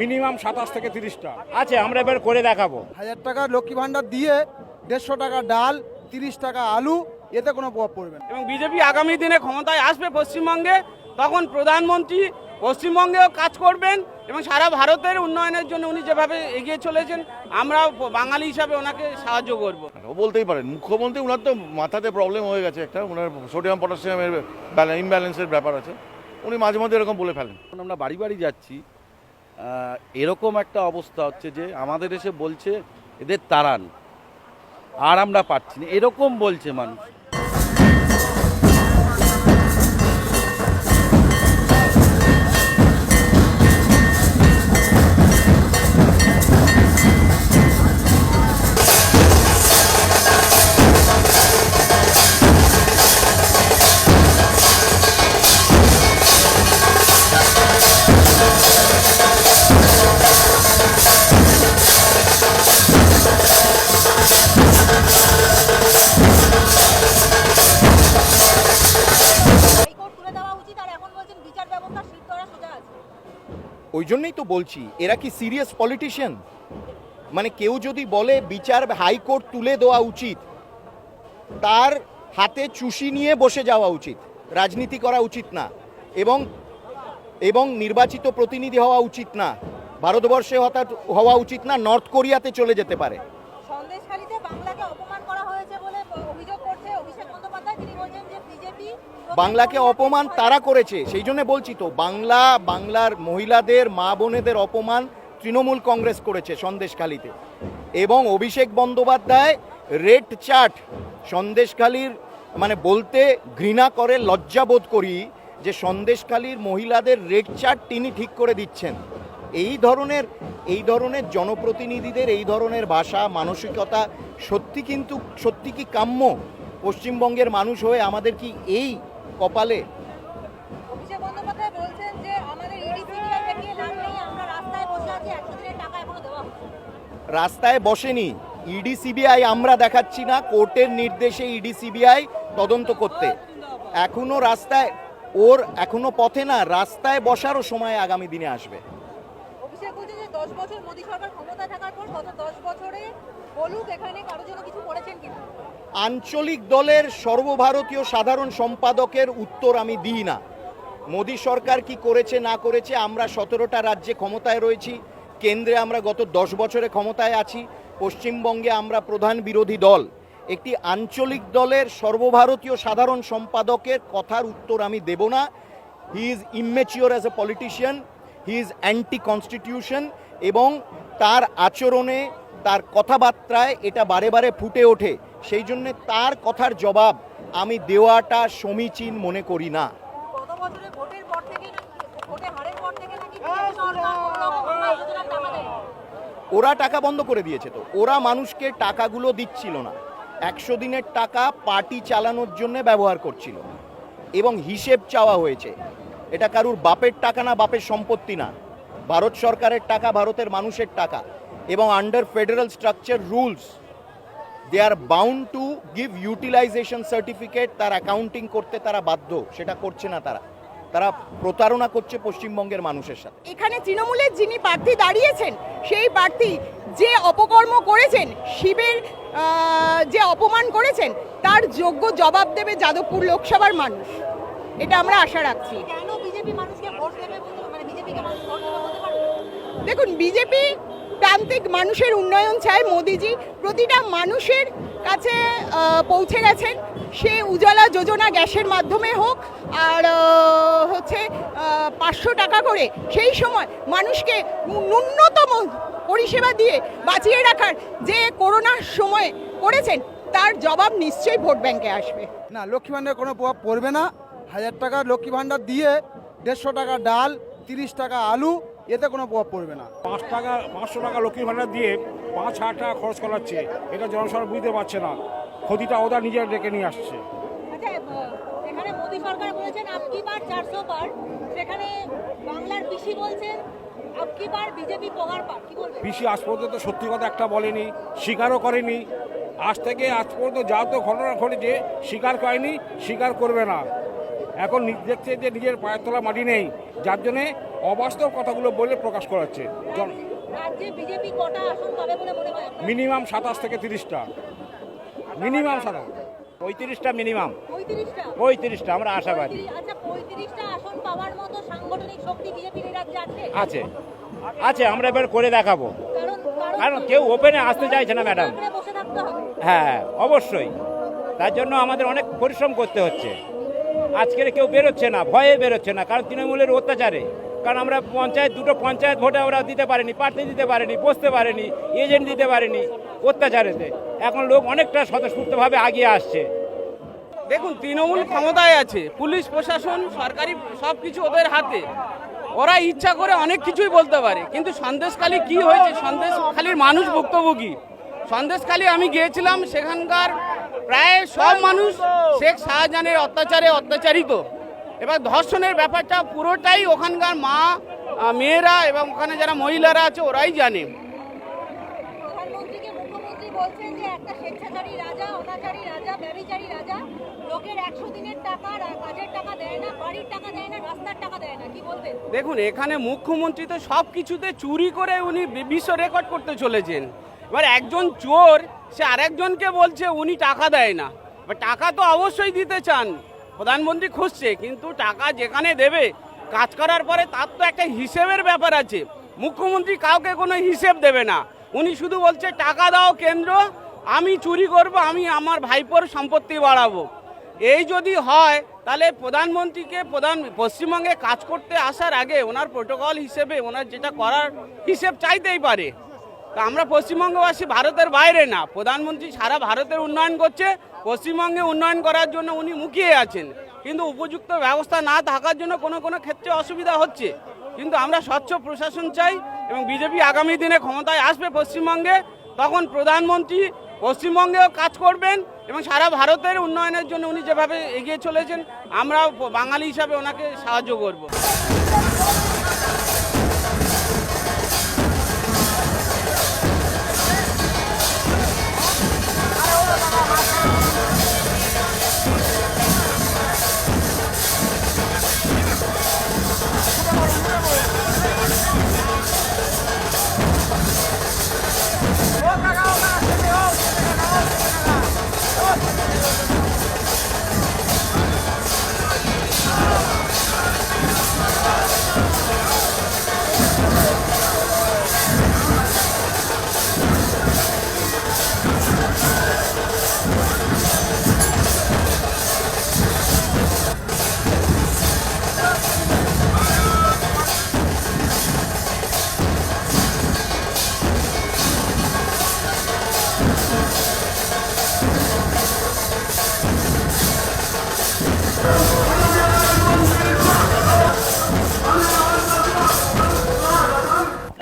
Minimum সাতাশ থেকে তিরিশটা। আচ্ছা আমরা এবার করে দেখাবো। হাজার টাকা লক্ষ্মী ভাণ্ডার দিয়ে দেড়শো টাকা ডাল তিরিশ টাকা আলু এতে কোনো প্রভাব পড়বে না। এবং বিজেপি আগামী দিনে ক্ষমতায় আসবে পশ্চিমবঙ্গে তখন প্রধানমন্ত্রী পশ্চিমবঙ্গেও কাজ করবেন এবং সারা ভারতের উন্নয়নের জন্য উনি যেভাবে এগিয়ে চলেছেন আমরা বাঙালি হিসাবে ওনাকে সাহায্য করব। ও বলতেই পারেন মুখ্যমন্ত্রী ওনার তো মাথাতে প্রবলেম হয়ে গেছে একটা ওনার সোডিয়াম পটাশিয়ামের ইমব্যালেন্সের ব্যাপার আছে। উনি মাঝে মধ্যে এরকম বলে ফেলেন। আমরা বাড়ি বাড়ি যাচ্ছি এরকম একটা অবস্থা হচ্ছে যে আমাদের এসে বলছে, এদের তাড়ান। আর আমরা পাচ্ছি না। এরকম বলছে মানুষ। জন্যই তো বলছি, এরা কি সিরিয়াস পলিটিশিয়ান মানে কেউ যদি বলে বিচার হাইকোর্ট তুলে দেওয়া উচিত, তার হাতে চুষি নিয়ে বসে যাওয়া উচিত, রাজনীতি করা উচিত না, এবং এবং নির্বাচিত প্রতিনিধি হওয়া উচিত না, ভারতবর্ষে হওয়া উচিত না, নর্থ কোরিয়াতে চলে যেতে পারে সন্দেশখালীতে বাংলাকে অপমান করা হয়েছে বলে অভিযোগ করছে অভিষেক বন্দ্যোপাধ্যায় তিনি বলছেন যে বিজেপি বাংলাকে অপমান তারা করেছে, সেই জন্য বলছি তো, বাংলা, বাংলার মহিলাদের, মা বোনেদের অপমান তৃণমূল কংগ্রেস করেছে সন্দেশখালিতে। এবং অভিষেক বন্দ্যোপাধ্যায় রেড চার্ট সন্দেশখালির মানে বলতে ঘৃণা করে লজ্জাবোধ করি যে সন্দেশখালির মহিলাদের রেড চার্ট তিনি ঠিক করে দিচ্ছেন। এই ধরনের এই ধরনের জনপ্রতিনিধিদের, এই ধরনের ভাষা, মানসিকতা সত্যি কিন্তু, সত্যি কি কাম্য? পশ্চিমবঙ্গের মানুষ হয়ে আমাদের কি এই কপালে? রাস্তায় বসেনি। ইডি সিবিআই আমরা দেখাচ্ছি না কোর্টের নির্দেশে ইডি সিবিআই তদন্ত করতে। এখনও রাস্তায় ওর এখনও পথে না রাস্তায় বসারও সময় আগামী দিনে আসবে। বছর মোদী সরকার ক্ষমতায় থাকার পর গত দশ বছরে বলুক এখানে কারোর জন্য কিছু করেছেন কিনা। আঞ্চলিক দলের সর্বভারতীয় সাধারণ সম্পাদকের উত্তর আমি দিই না। মোদী সরকার কি করেছে, না করেছে, আমরা সতেরোটা রাজ্যে ক্ষমতায় রয়েছি, কেন্দ্রে আমরা গত দশ বছরে ক্ষমতায় আছি, পশ্চিমবঙ্গে আমরা প্রধান বিরোধী দল। একটি আঞ্চলিক দলের সর্বভারতীয় সাধারণ সম্পাদকের কথার উত্তর আমি দেব না। He is immature as a politician he is anti constitution এবং তার আচরণে, তার কথাবার্তায় এটা বারে বারে ফুটে ওঠে। সেই জন্যে তার কথার জবাব আমি দেওয়াটা সমীচীন মনে করি না। ওরা টাকা বন্ধ করে দিয়েছে তো। ওরা মানুষকে টাকাগুলো দিচ্ছিল না। একশো দিনের টাকা পার্টি চালানোর জন্য ব্যবহার করছিল। এবং হিসেব চাওয়া হয়েছে। এটা কারুর বাপের টাকা না বাপের সম্পত্তি না। ভারত সরকারের টাকা ভারতের মানুষের টাকা। এবং under federal structure rules they are bound to give utilisation certificate তার অ্যাকাউন্টিং করতে তারা বাধ্য সেটা করছে না তারা। তারা প্রতারণা করছে পশ্চিমবঙ্গের মানুষের সাথে। এখানে তৃণমূলের যিনি প্রার্থী দাঁড়িয়েছেন সেই প্রার্থী যে অপকর্ম করেছেন শিবের যে অপমান করেছেন তার যোগ্য জবাব দেবে যাদবপুর লোকসভার মানুষ। এটা আমরা আশা রাখছি। কেন বিজেপি মানুষকে ভোট দেবে বলতে মানে দেখুন বিজেপি প্রান্তিক মানুষের উন্নয়ন চায় মোদিজি। প্রতিটা মানুষের কাছে পৌঁছে গেছেন। সে উজালা যোজনা গ্যাসের মাধ্যমে হোক আর হচ্ছে পাঁচশো টাকা করে সেই সময় মানুষকে ন্যূনতম পরিষেবা দিয়ে বাঁচিয়ে রাখার যে করোনার সময়ে করেছেন, তার জবাব নিশ্চয়ই ভোট ব্যাংকে আসবে। না, লক্ষ্মী ভাণ্ডারের কোনো প্রভাব পড়বে না। হাজার টাকা লক্ষ্মী ভাণ্ডার দিয়ে দেড়শো টাকা ডাল, তিরিশ টাকা আলু এতে কোনো প্রভাব পড়বে না। পাঁচ টাকা পাঁচশো টাকা লক্ষ্মী ভাণ্ডার দিয়ে পাঁচ হাজার টাকা খরচ করাচ্ছে এটা জনসাধারণ বুঝতে পারছে না। ক্ষতিটা ওরা নিজের ডেকে নিয়ে আসছে। আচ্ছা এখানে মোদী সরকার বলেছেন আপকি বার চারশো বার। সেখানে বাংলার পিসি বলছেন আপকি বার বিজেপি পগার পার কি বলবেন? পিসি আজ পর্যন্ত সত্যি কথা একটা বলেনি স্বীকারও করেনি। আজ থেকে আজ পর্যন্ত যা তো ঘটনা ঘটেছে স্বীকার করেনি স্বীকার করবে না। এখন দেখছে যে নিজের পায়ের তলা মাটি নেই যার জন্যে অবাস্তব কথাগুলো বলে প্রকাশ করাচ্ছে? মিনিমাম সাতাশ থেকে তিরিশটা। মিনিমাম সাতাশ। পঁয়ত্রিশটা মিনিমাম। পঁয়ত্রিশটা? আমরা আশাবাদী। আচ্ছা আছে? আছে। আমরা এবার করে দেখাবো। কারণ কেউ ওপেনে আসতে চাইছে না ম্যাডাম হ্যাঁ অবশ্যই। তার জন্য আমাদের অনেক পরিশ্রম করতে হচ্ছে। আজকের কেউ বেরোচ্ছে না, ভয়ে বেরোচ্ছে না, কারণ তৃণমূলের অত্যাচারে। কারণ আমরা পঞ্চায়েত, দুটো পঞ্চায়েত ভোটে ওরা দিতে পারেনি, প্রার্থী দিতে পারেনি, বসতে পারেনি, এজেন্ট দিতে পারেনি অত্যাচারেতে। এখন লোক অনেকটা স্বতঃস্ফূর্তভাবে আগিয়ে আসছে। দেখুন, তৃণমূল ক্ষমতায় আছে, পুলিশ, প্রশাসন, সরকারি সব কিছু ওদের হাতে। ওরা ইচ্ছা করে অনেক কিছুই বলতে পারে, কিন্তু সন্দেশখালী কি হয়েছে? সন্দেশখালীর মানুষ ভুক্তভোগী। সন্দেশখালী আমি গিয়েছিলাম, সেখানকার প্রায় সব মানুষ শেখ শাহজাহানের অত্যাচারে অত্যাচারিত। এবার ধর্ষণের ব্যাপারটা পুরোটাই ওখানকার মা মেয়েরা এবং ওখানে যারা মহিলারা আছে ওরাই জানে। বলছেন যে একটা স্বেচ্ছাচারী রাজা অনাচারী রাজা ব্যবিচারী রাজা লোকের একশো দিনের টাকা কাজের টাকা দেয় না বাড়ির টাকা দেয় না রাস্তার টাকা দেয় না কি বলবেন? দেখুন এখানে মুখ্যমন্ত্রী তো সব কিছুতে চুরি করে উনি বিশ্ব রেকর্ড করতে চলেছেন। এবার একজন চোর, সে আরেকজনকে বলছে উনি টাকা দেয় না। টাকা তো অবশ্যই দিতে চান, প্রধানমন্ত্রী খুঁজছে, কিন্তু টাকা যেখানে দেবে, কাজ করার পরে তার তো একটা হিসেবের ব্যাপার আছে। মুখ্যমন্ত্রী কাউকে কোনো হিসেব দেবে না। উনি শুধু বলছে, টাকা দাও কেন্দ্র, আমি চুরি করব, আমি আমার ভাইপোর সম্পত্তি বাড়াবো। এই যদি হয়, তাহলে প্রধানমন্ত্রীকে, প্রধান, পশ্চিমবঙ্গে কাজ করতে আসার আগে ওনার প্রোটোকল হিসেবে, ওনার যেটা করার হিসেব চাইতেই পারে। তা আমরা পশ্চিমবঙ্গবাসী ভারতের বাইরে না। প্রধানমন্ত্রী সারা ভারতের উন্নয়ন করছে, পশ্চিমবঙ্গে উন্নয়ন করার জন্য উনি মুখিয়ে আছেন। কিন্তু উপযুক্ত ব্যবস্থা না থাকার জন্য কোনো কোনো ক্ষেত্রে অসুবিধা হচ্ছে। কিন্তু আমরা স্বচ্ছ প্রশাসন চাই এবং বিজেপি আগামী দিনে ক্ষমতায় আসবে পশ্চিমবঙ্গে, তখন প্রধানমন্ত্রী পশ্চিমবঙ্গেও কাজ করবেন এবং সারা ভারতের উন্নয়নের জন্য উনি যেভাবে এগিয়ে চলেছেন আমরা বাঙালি হিসাবে ওনাকে সাহায্য করব।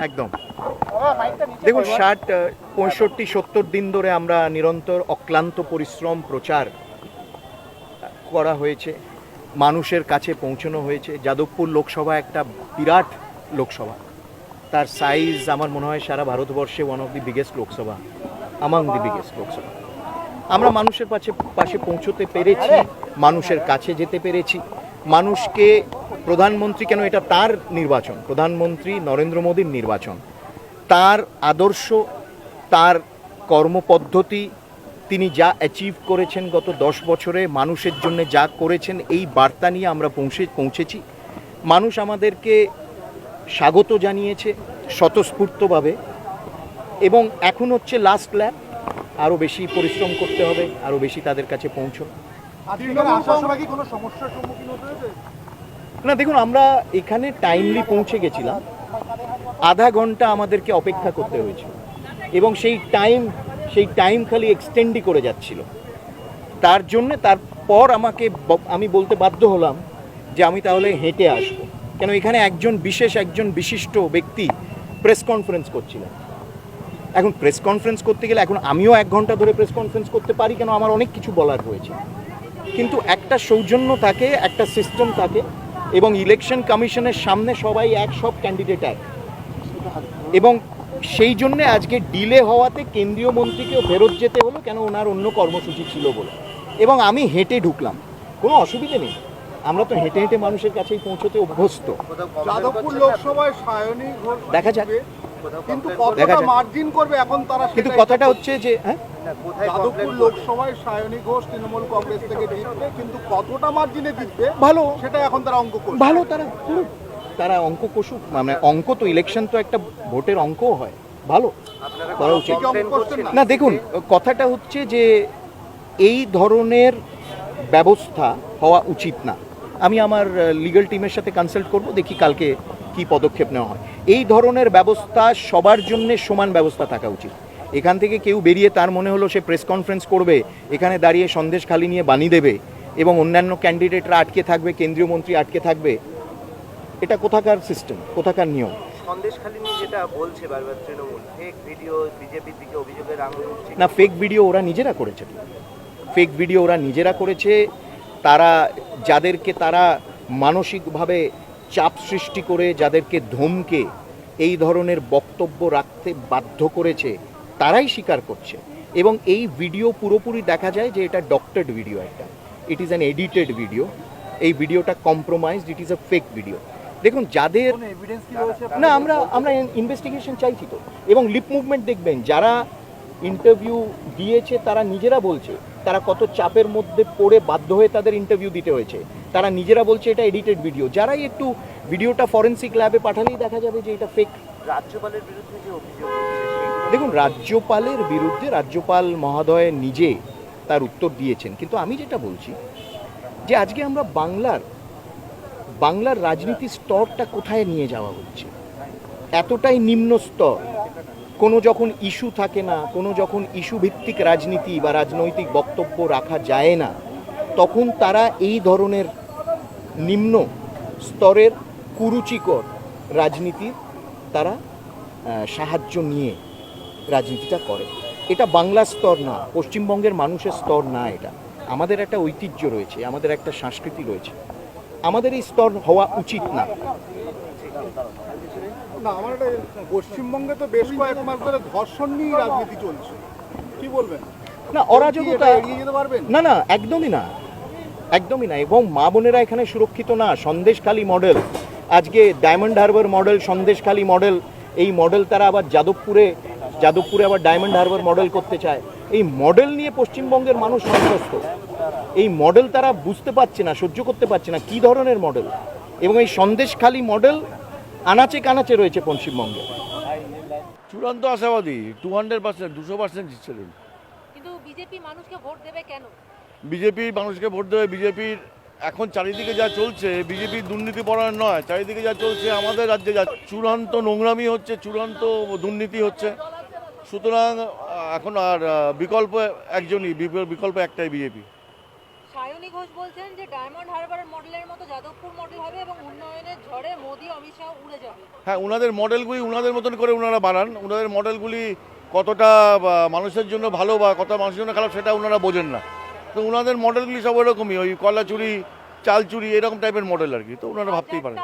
একদম। দেখুন, ষাট পঁয়ষট্টি, সত্তর দিন ধরে আমরা নিরন্তর অক্লান্ত পরিশ্রম, প্রচার করা হয়েছে। মানুষের কাছে পৌঁছানো হয়েছে। যাদবপুর লোকসভা একটা বিরাট লোকসভা। তার সাইজ আমার মনে হয় সারা ভারতবর্ষে one of the biggest Lok Sabha among the biggest Lok Sabha. আমরা মানুষের পাশে পাশে পৌঁছতে পেরেছি মানুষের কাছে যেতে পেরেছি। মানুষকে প্রধানমন্ত্রী কেন এটা তার নির্বাচন? প্রধানমন্ত্রী নরেন্দ্র মোদীর নির্বাচন। তার আদর্শ তার কর্মপদ্ধতি তিনি যা অ্যাচিভ করেছেন গত দশ বছরে মানুষের জন্য যা করেছেন এই বার্তা নিয়ে আমরা পৌঁছে পৌঁছেছি। মানুষ আমাদেরকে স্বাগত জানিয়েছে স্বতঃস্ফূর্তভাবে। এবং এখন হচ্ছে লাস্ট ল্যাপ আরও বেশি পরিশ্রম করতে হবে আরও বেশি তাদের কাছে পৌঁছানো। না দেখুন আমরা এখানে টাইমলি পৌঁছে গেছিলাম। আধা ঘণ্টা আমাদেরকে অপেক্ষা করতে হয়েছিল। এবং সেই টাইম সেই টাইম খালি এক্সটেন্ডই করে যাচ্ছিল। তার জন্য তারপর আমাকে আমি বলতে বাধ্য হলাম যে আমি তাহলে হেঁটে আসব। কেন এখানে একজন বিশেষ একজন বিশিষ্ট ব্যক্তি প্রেস কনফারেন্স করছিলেন। এখন প্রেস কনফারেন্স করতে গেলে এখন আমিও এক ঘণ্টা ধরে প্রেস কনফারেন্স করতে পারি কেন? আমার অনেক কিছু বলার রয়েছে। কিন্তু একটা সৌজন্য থাকে, একটা সিস্টেম থাকে এবং ইলেকশন কমিশনের সামনে সবাই এক, সব ক্যান্ডিডেট এক। এবং সেই জন্যে আজকে ডিলে হওয়াতে কেন্দ্রীয় মন্ত্রীকেও ফেরত যেতে হলো কেন? ওনার অন্য কর্মসূচি ছিল বলে। এবং আমি হেঁটে ঢুকলাম। কোনো অসুবিধে নেই। আমরা তো হেঁটে হেঁটে মানুষের কাছেই পৌঁছতে অভ্যস্ত। যাদবপুর লোকসভায় সায়নী ঘোষ দেখা যাক। কিন্তু যাক। মার্জিন করবে এখন তারা কিন্তু কথাটা হচ্ছে যে হ্যাঁ? যাদবপুর লোকসভায় সায়নী ঘোষ তৃণমূল কংগ্রেস থেকে জিতবে কিন্তু কতটা মার্জিনে জিতবে ভালো। সেটা এখন তারা অঙ্ক করবে। ভালো তারা। তারা অঙ্ক কষুক। মানে অঙ্ক তো ইলেকশন তো একটা ভোটের অঙ্কও হয়। ভালো। করা উচিত। অঙ্ক না দেখুন কথাটা হচ্ছে যে এই ধরনের ব্যবস্থা হওয়া উচিত না। আমি আমার লিগাল টিমের সাথে কনসাল্ট করব দেখি কালকে কি পদক্ষেপ নেওয়া হয়। এই ধরনের ব্যবস্থা সবার জন্য সমান ব্যবস্থা থাকা উচিত। এখান থেকে কেউ বেরিয়ে তার মনে হলো সে প্রেস কনফারেন্স করবে এখানে দাঁড়িয়ে সন্দেশ খালি নিয়ে বানিয়ে দেবে এবং অন্যান্য ক্যান্ডিডেটরা আটকে থাকবে কেন্দ্রীয় মন্ত্রী আটকে থাকবে এটা কোথাকার সিস্টেম কোথাকার নিয়ম? সন্দেশখালী নিয়ে যেটা বলছে বারবার তৃণমূল ফেক ভিডিও বিজেপির দিকে অভিযোগের আঙুল না ফেক ভিডিও ওরা নিজেরা করেছে। ফেক ভিডিও ওরা নিজেরা করেছে তারা যাদেরকে তারা মানসিকভাবে চাপ সৃষ্টি করে যাদেরকে ধমকে এই ধরনের বক্তব্য রাখতে বাধ্য করেছে তারাই স্বীকার করছে। এবং এই ভিডিও পুরোপুরি দেখা যায় যে এটা ডক্টরড ভিডিও একটা। It is an edited video এই ভিডিওটা compromised it is a fake video দেখুন যাদের না আমরা আমরা ইনভেস্টিগেশন চাইছি তো। এবং লিপ মুভমেন্ট দেখবেন যারা ইন্টারভিউ দিয়েছে তারা নিজেরা বলছে। তারা কত চাপের মধ্যে পড়ে বাধ্য হয়ে তাদের ইন্টারভিউ দিতে হয়েছে। তারা নিজেরা বলছে এটা এডিটেড ভিডিও যারাই একটু ভিডিওটা ফরেন্সিক ল্যাবে পাঠালেই দেখা যাবে যে এটা ফেক রাজ্যপালের বিরুদ্ধে যে অভিযোগ দেখুন রাজ্যপালের বিরুদ্ধে রাজ্যপাল মহোদয় নিজে তার উত্তর দিয়েছেন। কিন্তু আমি যেটা বলছি যে আজকে আমরা বাংলার বাংলার রাজনীতির স্তরটা কোথায় নিয়ে যাওয়া হচ্ছে? এতটাই নিম্ন স্তর। কোনো যখন ইস্যু থাকে না, কোনো যখন ইস্যু ভিত্তিক রাজনীতি বা রাজনৈতিক বক্তব্য রাখা যায় না, তখন তারা এই ধরনের নিম্ন স্তরের কুরুচিকর রাজনীতির তারা সাহায্য নিয়ে রাজনীতিটা করে। এটা বাংলা স্তর না, পশ্চিমবঙ্গের মানুষের স্তর না এটা। আমাদের একটা ঐতিহ্য রয়েছে, আমাদের একটা সংস্কৃতি রয়েছে। আমাদের এই স্তর হওয়া উচিত না। না আমার পশ্চিমবঙ্গে তো বেশ কয়েক মাস ধরে ধর্ষণ নিয়ে রাজনীতি চলছে। কি বলবেন? না অরাজকতা এড়িয়ে যেতে পারবেন? না না একদমই না। একদমই না এবং মা বোনেরা এখানে সুরক্ষিত না সন্দেশখালী মডেল আজকে ডায়মন্ড হারবার মডেল সন্দেশখালী মডেল এই মডেল তারা আবার যাদবপুরে যাদবপুরে আবার ডায়মন্ড হারবার মডেল করতে চায়। এই মডেল নিয়ে পশ্চিমবঙ্গের মানুষ সন্ত্রস্ত। এই মডেল তারা বুঝতে পারছে না সহ্য করতে পারছে না কি ধরনের মডেল এবং এই সন্দেশখালী মডেল আনাচে কানাচে রয়েছে পশ্চিমবঙ্গে। চূড়ান্ত আশাবাদী টু হান্ড্রেড পার্সেন্ট দুশো পার্সেন্ট জিতছিলেন কিন্তু বিজেপি মানুষকে ভোট দেবে কেন? বিজেপির মানুষকে ভোট দেবে বিজেপির এখন চারিদিকে যা চলছে বিজেপির দুর্নীতি পরায়ণ নয় চারিদিকে যা চলছে আমাদের রাজ্যে যা চূড়ান্ত নোংরামি হচ্ছে চূড়ান্ত দুর্নীতি হচ্ছে। সুতরাং এখন আর বিকল্প একজনই বিকল্প একটাই বিজেপি সায়নী ঘোষ বলছেন যে ডায়মন্ড হারবার মডেলের মতো যাদবপুর মডেল হবে এবং উন্নয়নের ঝড়ে মোদি অমিত শাহ উড়ে যাবে হ্যাঁ ওনাদের মডেলগুলি ওনাদের মতন করে ওনারা বানান। ওনাদের মডেলগুলি কতটা মানুষের জন্য ভালো বা কত মানুষের জন্য খারাপ সেটা ওনারা বোঝেন না। তো ওনাদের মডেলগুলি সব ওরকমই ওই কলা চুরি চাল চুরি এরকম টাইপের মডেল আর কি। তো ওনারা ভাবতেই পারেন।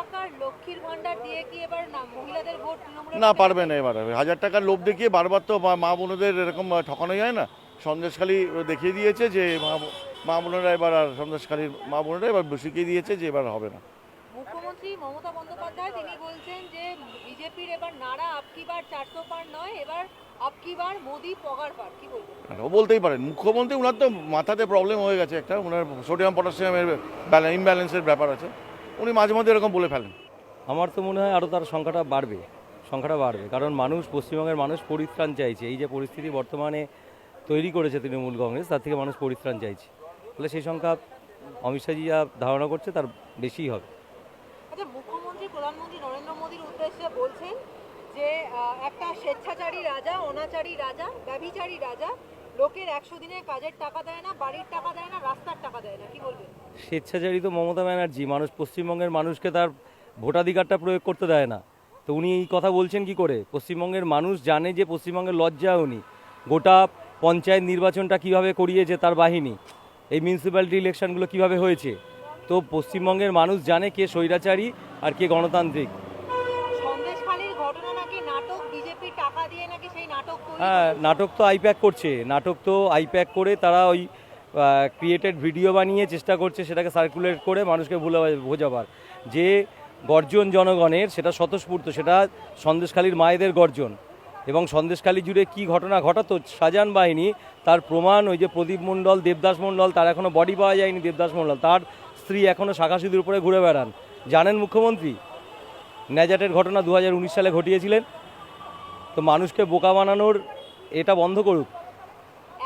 না পারবে না এবার। হাজার টাকার লোভ দেখিয়ে বারবার তো মা- মা বোনদের এরকম ঠকানো যায় না। সন্দেশখালী দেখিয়ে দিয়েছে যে মা মা বোনেরা এবার আর সন্দেশখালীর মা বোনেরা এবার শিখিয়ে দিয়েছে যে এবার হবে না। মুখ্যমন্ত্রী মমতা বন্দ্যোপাধ্যায় তিনি বলছেন যে বিজেপির এবার নারা আপকি বার চারশো পার নয় এবার আপকি বার মোদি পগার পার কি বলবেন? ও বলতেই পারেন। মুখ্যমন্ত্রী ওনার তো মাথাতে প্রবলেম হয়ে গেছে একটা ওনার সোডিয়াম পটাশিয়ামের ইমব্যালেন্সের ব্যাপার আছে। উনি মাঝে মধ্যে এরকম বলে ফেলেন। আমার তো মনে হয় আরও তার সংখ্যাটা বাড়বে সংখ্যাটা বাড়বে। কারণ মানুষ পশ্চিমবঙ্গের মানুষ পরিত্রাণ চাইছে। এই যে পরিস্থিতি বর্তমানে তৈরি করেছে তৃণমূল কংগ্রেস তার থেকে মানুষ পরিত্রাণ চাইছে। ফলে সেই সংখ্যা অমিত শাহজি যা ধারণা করছে তার বেশিই হবে। প্রধানমন্ত্রী নরেন্দ্র মোদীর উদ্দেশ্যে বলছেন যে একটা স্বেচ্ছাচারী রাজা, অনাচারী রাজা, ব্যভিচারী রাজা লোকের একশো দিনের কাজের টাকা দেয় না, বাড়ির টাকা দেয় না, রাস্তার টাকা দেয় না। কি বলবেন? স্বেচ্ছাচারী তো মমতা ব্যানার্জি। মানুষ পশ্চিমবঙ্গের মানুষকে তার ভোটাধিকারটা প্রয়োগ করতে দেয় না। তো উনি এই কথা বলছেন কি করে? পশ্চিমবঙ্গের মানুষ জানে যে পশ্চিমবঙ্গের লজ্জা উনি। গোটা পঞ্চায়েত নির্বাচনটা কীভাবে করিয়েছে তার বাহিনী? এই মিউনিসিপ্যালিটি ইলেকশনগুলো কীভাবে হয়েছে? তো পশ্চিমবঙ্গের মানুষ জানে কে স্বৈরাচারী আর কে গণতান্ত্রিক। হ্যাঁ নাটক তো আইপ্যাক করছে। নাটক তো আইপ্যাক করে তারা ওই ক্রিয়েটেড ভিডিও বানিয়ে চেষ্টা করছে সেটাকে সার্কুলেট করে মানুষকে ভুলে বোঝাবার। যে গর্জন জনগণের সেটা স্বতঃস্ফূর্ত সেটা সন্দেশখালীর মায়েদের গর্জন। এবং সন্দেশখালী জুড়ে কি ঘটনা ঘটাতো শাহজাহান বাহিনী তার প্রমাণ ওই যে প্রদীপ মণ্ডল দেবদাস মণ্ডল তার এখনও বডি পাওয়া যায়নি দেবদাস মণ্ডল তার স্ত্রী এখনও শাখা সিঁদুর উপরে ঘুরে বেড়ান। জানেন মুখ্যমন্ত্রী? ন্যাজাটের ঘটনা দু হাজার উনিশ সালে ঘটিয়েছিলেন। তো মানুষকে বোকা বানানোর এটা বন্ধ করুক।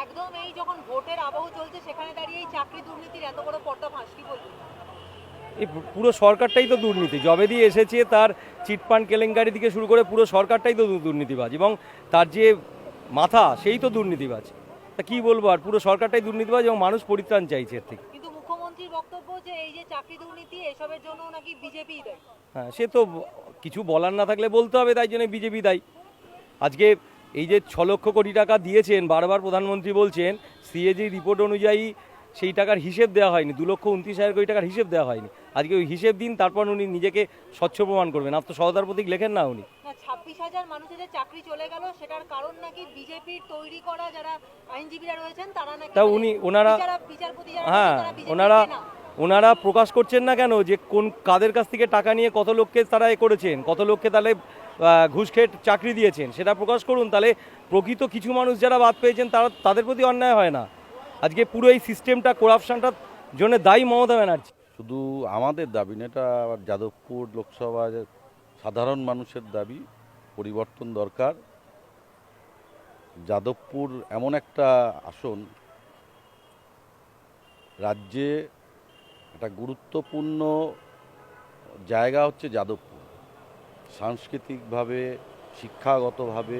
একদম এই যখন ভোটের আবহ চলছে সেখানে দাঁড়িয়ে এই চাকরি দুর্নীতির এত বড় পর্দা ফাঁস কি বলবেন এই পুরো সরকারটাই তো দুর্নীতি। জবে দিয়ে এসেছে তার চিটপান কেলেঙ্কারি থেকে শুরু করে পুরো সরকারটাই তো দুর্নীতিবাজ এবং তার যে মাথা সেই তো দুর্নীতিবাজ। তা কি বলব আর পুরো সরকারটাই দুর্নীতিবাজ এবং মানুষ পরিত্রাণ চাইছে এর থেকে। বক্তব্য যে এই যে চাকরি দুর্নীতি, এসবের জন্য নাকি বিজেপি দায়ী? হ্যাঁ সে তো কিছু বলার না থাকলে বলতে হবে, তাই জন্য বিজেপি দায়ী। আজকে এই যে ছ লক্ষ কোটি টাকা দিয়েছেন, বারবার প্রধানমন্ত্রী বলছেন, সিএজি রিপোর্ট অনুযায়ী সেই টাকার হিসেব দেওয়া হয়নি, দু লক্ষ উনত্রিশ হাজার কোটি টাকার হিসেব দেওয়া হয়নি। আজকে ওই হিসেব দিন তারপর উনি নিজেকে স্বচ্ছ প্রমাণ করবেন। আত্মসহতার প্রতীক লেখেন না উনি। ছাব্বিশ হাজার মানুষের চাকরি চলে গেল সেটার কারণ নাকি বিজেপির তৈরি করা যারা আইনজীবীরা রয়েছেন তারা নাকি তা মানে উনি ওনারা বিচারপতি হ্যাঁ ওনারা ওনারা প্রকাশ করছেন না কেন যে কোন কাদের কাছ থেকে টাকা নিয়ে কত লোককে তারা এ করেছেন? কত লোককে তাহলে ঘুষ খেয়ে চাকরি দিয়েছেন? সেটা প্রকাশ করুন তাহলে প্রকৃত কিছু মানুষ যারা বাদ পেয়েছেন তারা তাদের প্রতি অন্যায় হয় না। আজকে পুরো এই সিস্টেমটা করাপশনটার জন্য দায়ী মমতা ব্যানার্জি। শুধু আমাদের দাবি না, এটা আবার যাদবপুর লোকসভা সাধারণ মানুষের দাবি, পরিবর্তন দরকার। যাদবপুর এমন একটা আসন, রাজ্যে একটা গুরুত্বপূর্ণ জায়গা হচ্ছে যাদবপুর। সাংস্কৃতিকভাবে, শিক্ষাগতভাবে,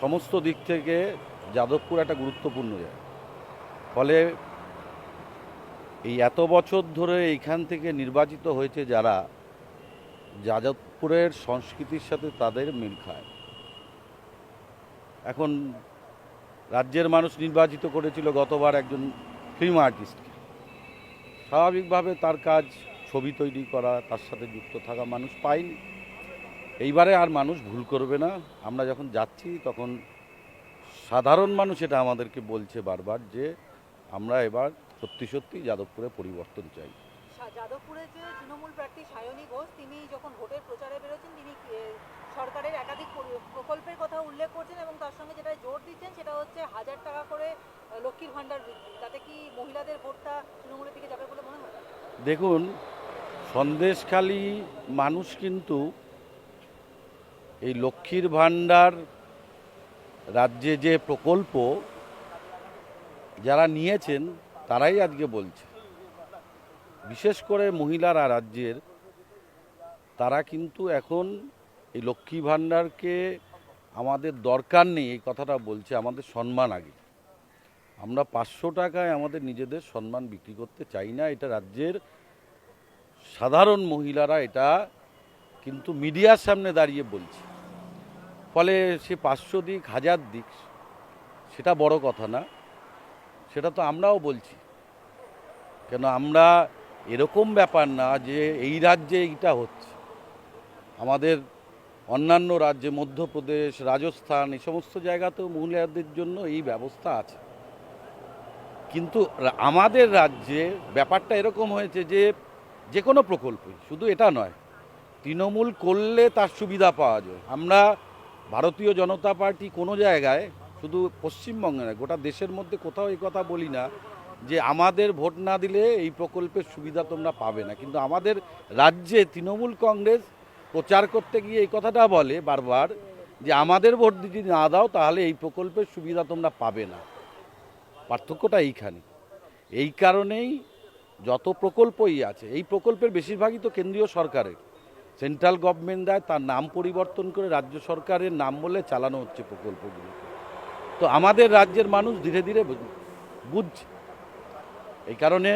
সমস্ত দিক থেকে যাদবপুর একটা গুরুত্বপূর্ণ জায়গা। ফলে এই এত বছর ধরে এইখান থেকে নির্বাচিত হয়েছে যারা যাদবপুরের সংস্কৃতির সাথে তাদের মিল খায়। এখন রাজ্যের মানুষ নির্বাচিত করেছিল গতবার একজন ফিল্ম আর্টিস্টকে। স্বাভাবিকভাবে তার কাজ ছবি তৈরি করা, তার সাথে যুক্ত থাকা মানুষ পায়নি। এইবারে আর মানুষ ভুল করবে না। আমরা যখন যাচ্ছি তখন সাধারণ মানুষ এটা আমাদেরকে বলছে বারবার যে, আমরা এবার সত্যি সত্যি যাদবপুরে পরিবর্তন চাই। যাদবপুরের যে তৃণমূল প্রার্থী সায়নী ঘোষ তিনি যখন ভোটের প্রচারে বেরোচ্ছেন তিনি সরকারের একাধিক প্রকল্পের কথা উল্লেখ করছেন এবং তার সঙ্গে যেটা জোর দিচ্ছেন সেটা হচ্ছে হাজার টাকা করে লক্ষ্মীর ভাণ্ডার বৃদ্ধি তাতে কি মহিলাদের ভোটটা তৃণমূলের দিকে যাবে বলে মনে হয়? দেখুন সন্দেশখালী মানুষ কিন্তু এই লক্ষ্মীর ভাণ্ডার রাজ্যে যে প্রকল্প যারা নিয়েছেন তারাই আজকে বলছে। বিশেষ করে মহিলারা রাজ্যের, তারা কিন্তু এখন এই লক্ষ্মী ভাণ্ডারকে আমাদের দরকার নেই, এই কথাটা বলছে আমাদের সম্মান আগে। আমরা পাঁচশো টাকায় আমাদের নিজেদের সম্মান বিক্রি করতে চাই না, এটা রাজ্যের সাধারণ মহিলারা এটা কিন্তু মিডিয়ার সামনে দাঁড়িয়ে বলছে। ফলে সে পাঁচশো দিক, হাজার দিক, সেটা বড় কথা না, সেটা তো আমরাও বলছি। কেন আমরা এরকম ব্যাপার না যে এই রাজ্যে এইটা হচ্ছে। আমাদের অন্যান্য রাজ্যে, মধ্যপ্রদেশ, রাজস্থান, এই সমস্ত জায়গাতেও মহিলাদের জন্য এই ব্যবস্থা আছে। কিন্তু আমাদের রাজ্যে ব্যাপারটা এরকম হয়েছে যে যে কোনো প্রকল্পই, শুধু এটা নয়, তৃণমূল করলে তার সুবিধা পাওয়া যায়। আমরা ভারতীয় জনতা পার্টি কোনো জায়গায়, শুধু পশ্চিমবঙ্গে নয়, গোটা দেশের মধ্যে কোথাও এই কথা বলি না যে আমাদের ভোট না দিলে এই প্রকল্পের সুবিধা তোমরা পাবে না। কিন্তু আমাদের রাজ্যে তৃণমূল কংগ্রেস প্রচার করতে গিয়ে এই কথাটা বলে বারবার যে আমাদের ভোট যদি না দাও তাহলে এই প্রকল্পের সুবিধা তোমরা পাবে না। পার্থক্যটা এইখানে। এই কারণেই যত প্রকল্পই আছে, এই প্রকল্পের বেশিরভাগই তো কেন্দ্রীয় সরকারের। সেন্ট্রাল গভর্নমেন্ট দেয়, তার নাম পরিবর্তন করে রাজ্য সরকারের নাম বলে চালানো হচ্ছে প্রকল্পগুলো তো আমাদের রাজ্যের মানুষ ধীরে ধীরে বুঝছে। এই কারণে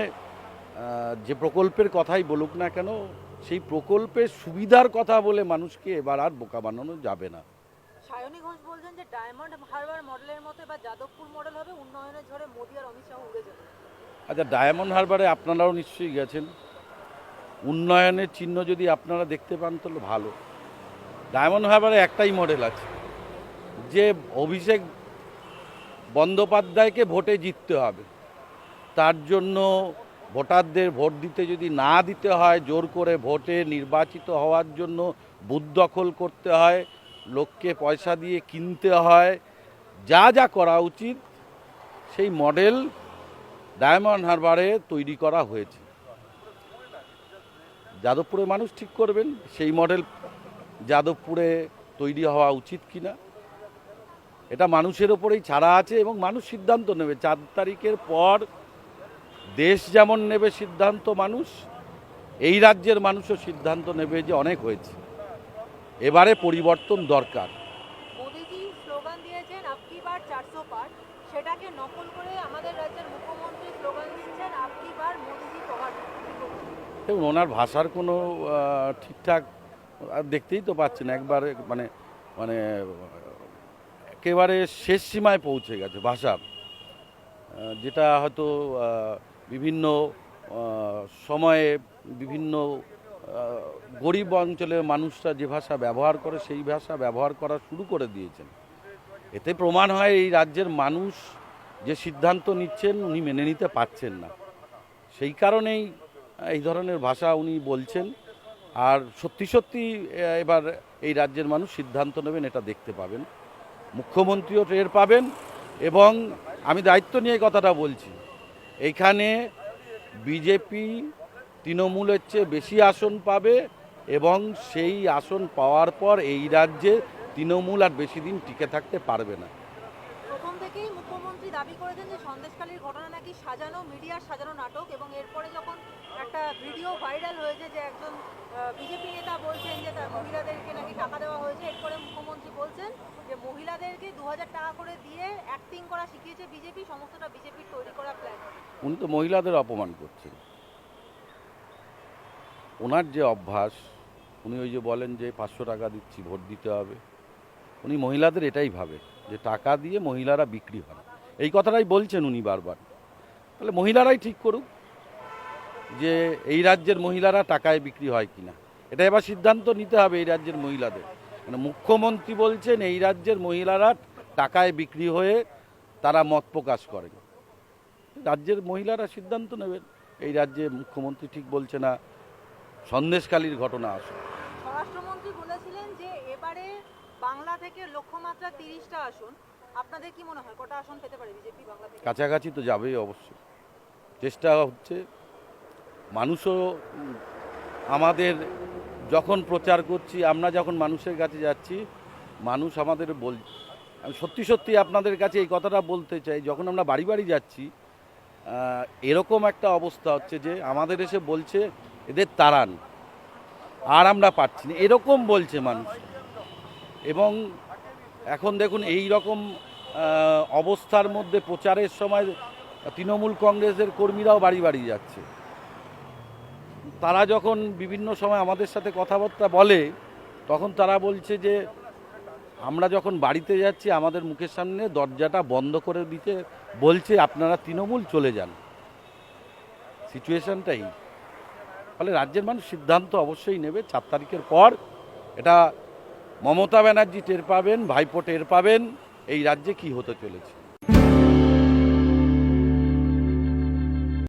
যে প্রকল্পের কথাই বলুক না কেন সেই প্রকল্পের সুবিধার কথা বলে মানুষকে এবার আর বোকা বানানো যাবে না। সায়নী ঘোষ বলছেন যে ডায়মন্ড হারবার মডেলের মতো বা যাদবপুর মডেল হবে উন্নয়নের ঝড়ে মোদী আর অমিত শাহ উড়ে যাবে। আচ্ছা ডায়মন্ড হারবারে আপনারাও নিশ্চয়ই গেছেন। উন্নয়নের চিহ্ন যদি আপনারা দেখতে পান তাহলে ভালো। ডায়মন্ড হারবারে একটাই মডেল আছে যে অভিষেক বন্দ্যোপাধ্যায়কে ভোটে জিততে হবে। তার জন্য ভোটারদের ভোট দিতে যদি না দিতে হয়, জোর করে ভোটে নির্বাচিত হওয়ার জন্য বুথ দখল করতে হয়, লোককে পয়সা দিয়ে কিনতে হয়, যা যা করা উচিত, সেই মডেল ডায়মন্ড হারবারে তৈরি করা হয়েছে। যাদবপুরে মানুষ ঠিক করবেন, সেই মডেল যাদবপুরে তৈরি হওয়া উচিত কিনা। এটা মানুষের ওপরেই ছাড়া আছে এবং মানুষ সিদ্ধান্ত নেবে। চার তারিখের পর দেশ যেমন নেবে সিদ্ধান্ত মানুষ এই রাজ্যের মানুষও সিদ্ধান্ত নেবে যে অনেক হয়েছে। এবারে পরিবর্তন দরকার। মোদিজি স্লোগান দিয়েছেন আপকি বার চারশো পার। সেটাকে নকল করে আমাদের রাজ্যের মুখ্যমন্ত্রী স্লোগান দিচ্ছেন আপকি বার মোদিজি প্রভাব দেখুন ওনার ভাষার কোনো ঠিকঠাক দেখতেই তো পাচ্ছেন একবার মানে মানে একেবারে শেষ সীমায় পৌঁছে গেছে ভাষার যেটা হয়তো বিভিন্ন সময়ে বিভিন্ন গরিব অঞ্চলের মানুষরা যে ভাষা ব্যবহার করে, সেই ভাষা ব্যবহার করা শুরু করে দিয়েছেন। এতে প্রমাণ হয় এই রাজ্যের মানুষ যে সিদ্ধান্ত নিচ্ছেন, উনি মেনে নিতে পারছেন না। সেই কারণেই এই ধরনের ভাষা উনি বলছেন। আর সত্যি সত্যি এবার এই রাজ্যের মানুষ সিদ্ধান্ত নেবেন, এটা দেখতে পাবেন। মুখ্যমন্ত্রীও টের পাবেন এবং আমি দায়িত্ব নিয়ে কথাটা বলছি। এইখানে বিজেপি তৃণমূলের চেয়ে বেশি আসন পাবে এবং সেই আসন পাওয়ার পর এই রাজ্যে তৃণমূল আর বেশি দিন টিকে থাকতে পারবে না। দাবি করেছেন যে সন্দেশকালীর ঘটনা নাকি সাজানো, মিডিয়ার সাজানো নাটক এবং এরপরে যখন একটা ভিডিও ভাইরাল হয়েছে যে একজন বিজেপি নেতা বলছেন যে তার মহিলাদেরকে নাকি টাকা দেওয়া হয়েছে, এরপরে মুখ্যমন্ত্রী বলছেন যে মহিলাদেরকে দু হাজার টাকা করে দিয়ে অ্যাক্টিং করা শিখিয়েছে বিজেপি, সমস্তটা বিজেপির তৈরি করা প্ল্যান উনি তো মহিলাদের অপমান করছেন। ওনার যে অভ্যাস, উনি ওই যে বলেন যে পাঁচশো টাকা দিচ্ছি, ভোট দিতে হবে। উনি মহিলাদের এটাই ভাবে যে টাকা দিয়ে মহিলারা বিক্রি হয়। এই কথাটাই বলছেন উনি বারবার। তাহলে মহিলারাই ঠিক করুক যে এই রাজ্যের মহিলারা টাকায় বিক্রি হয় কিনা। এটা এবার সিদ্ধান্ত নিতে হবে এই রাজ্যের মহিলাদের। মানে মুখ্যমন্ত্রী বলছেন এই রাজ্যের মহিলারা টাকায় বিক্রি হয়ে তারা মত প্রকাশ করেন। রাজ্যের মহিলারা সিদ্ধান্ত নেবেন। এই রাজ্যে মুখ্যমন্ত্রী ঠিক বলছে না সন্দেশকালীর ঘটনা আসে স্বরাষ্ট্রমন্ত্রী বলেছিলেন যে এবারে বাংলা থেকে লক্ষ্যমাত্রা তিরিশটা আসন। আপনাদের কি মনে হয়, কটা আসন পেতে পারে বিজেপি বাংলা থেকে? কাছাকাছি তো যাবেই অবশ্যই। চেষ্টা হচ্ছে, মানুষও আমাদের যখন প্রচার করছি, আমরা যখন মানুষের কাছে যাচ্ছি, মানুষ আমাদের বল, আমি সত্যি সত্যি আপনাদের কাছে এই কথাটা বলতে চাই, যখন আমরা বাড়ি বাড়ি যাচ্ছি এরকম একটা অবস্থা হচ্ছে যে আমাদের এসে বলছে, এদের তাড়ান, আর আমরা পাচ্ছি না। এরকম বলছে মানুষ। এবং এখন দেখুন এই রকম অবস্থার মধ্যে প্রচারের সময় তৃণমূল কংগ্রেসের কর্মীরাও বাড়ি বাড়ি যাচ্ছে। তারা যখন বিভিন্ন সময় আমাদের সাথে কথাবার্তা বলে, তখন তারা বলছে যে, আমরা যখন বাড়িতে যাচ্ছি, আমাদের মুখের সামনে দরজাটা বন্ধ করে দিতে বলছে, আপনারা তৃণমূল চলে যান। সিচুয়েশনটাই। ফলে রাজ্যের মানুষ সিদ্ধান্ত অবশ্যই নেবে চার তারিখের পর এটা মমতা ব্যানার্জি টের পাবেন ভাইপো টের পাবেন এই রাজ্যে কি হতে চলেছে?